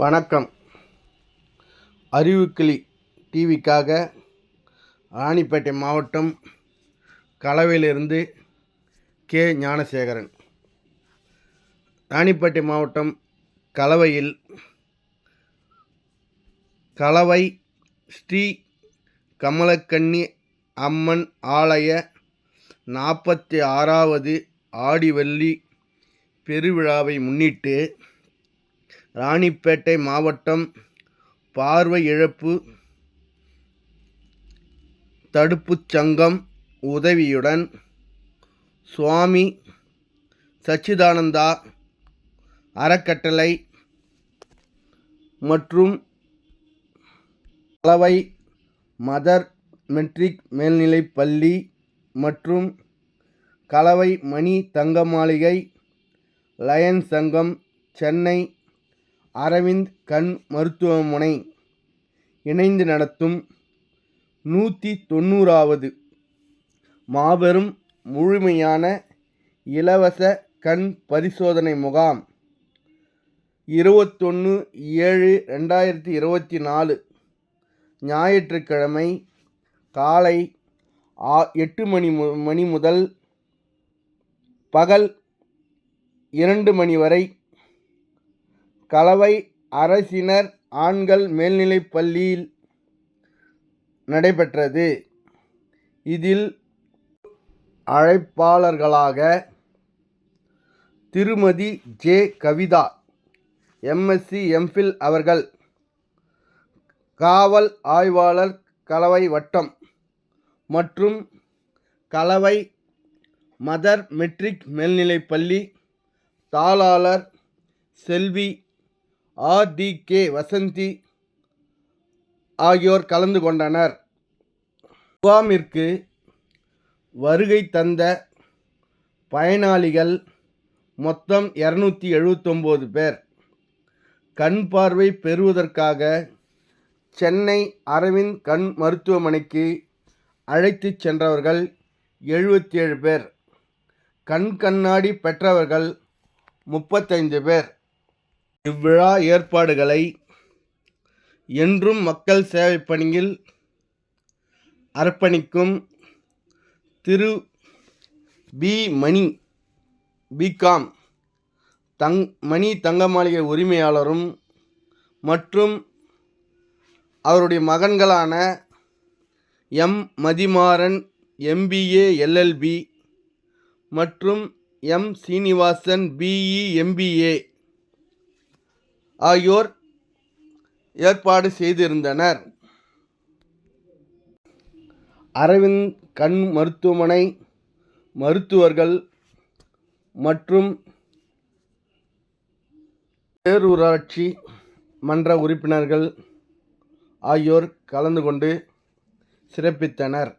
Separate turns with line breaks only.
வணக்கம். அறிவுக்கிளி டிவிக்காக ராணிப்பேட்டை மாவட்டம் கலவையிலிருந்து கே. ஞானசேகரன். ராணிப்பேட்டை மாவட்டம் கலவையில் கலவை ஸ்ரீ கமலக்கண்ணி அம்மன் ஆலய நாற்பத்தி ஆறாவது ஆடிவள்ளி பெருவிழாவை முன்னிட்டு ராணிப்பேட்டை மாவட்டம் பார்வை இழப்பு தடுப்புச் சங்கம் உதவியுடன் சுவாமி சச்சிதானந்தா அறக்கட்டளை மற்றும் கலவை மதர் மெட்ரிக் மேல்நிலைப் பள்ளி மற்றும் கலவை மணி தங்க மாளிகை லயன் சங்கம் சென்னை அரவிந்த் கண் மருத்துவமனை இணைந்து நடத்தும் நூற்றி தொண்ணூறாவது மாபெரும் முழுமையான இலவச கண் பரிசோதனை முகாம் இருபத்தொன்று ஏழு ரெண்டாயிரத்தி இருபத்தி நாலு ஞாயிற்றுக்கிழமை காலை ஆ எட்டு மணி மணி முதல் பகல் இரண்டு மணி வரை கலவை அரசினர் ஆண்கள் மேல்நிலைப் பள்ளியில் நடைபெற்றது. இதில் அழைப்பாளர்களாக திருமதி ஜே. கவிதா எம்எஸ்சி எம்ஃபில் அவர்கள் காவல் ஆய்வாளர் கலவை வட்டம் மற்றும் கலவை மதர் மெட்ரிக் மேல்நிலைப்பள்ளி தாளாளர் செல்வி ஆர்டிகே வசந்தி ஆகியோர் கலந்து கொண்டனர். முகாமிற்கு வருகை தந்த பயனாளிகள் மொத்தம் இரநூத்தி எழுபத்தொம்போது பேர். கண் பார்வை பெறுவதற்காக சென்னை அரவிந்த் கண் மருத்துவமனைக்கு அழைத்துச் சென்றவர்கள் எழுபத்தி ஏழு பேர். கண் கண்ணாடி பெற்றவர்கள் முப்பத்தைந்து பேர். இவ்விழா ஏற்பாடுகளை என்றும் மக்கள் சேவை பணியில் அர்ப்பணிக்கும் திரு பி மணி பிகாம் தங் மணி தங்க மாளிகை உரிமையாளரும் மற்றும் அவருடைய மகன்களான எம். மதிமாறன் எம்பிஏ எல்எல்பி மற்றும் எம். சீனிவாசன் பிஇ எம்பிஏ ஆகியோர் ஏற்பாடு செய்திருந்தனர். அரவிந்த் கண் மருத்துவமனை மருத்துவர்கள் மற்றும் பேரூராட்சி மன்ற உறுப்பினர்கள் ஆகியோர் கலந்து கொண்டு சிறப்பித்தனர்.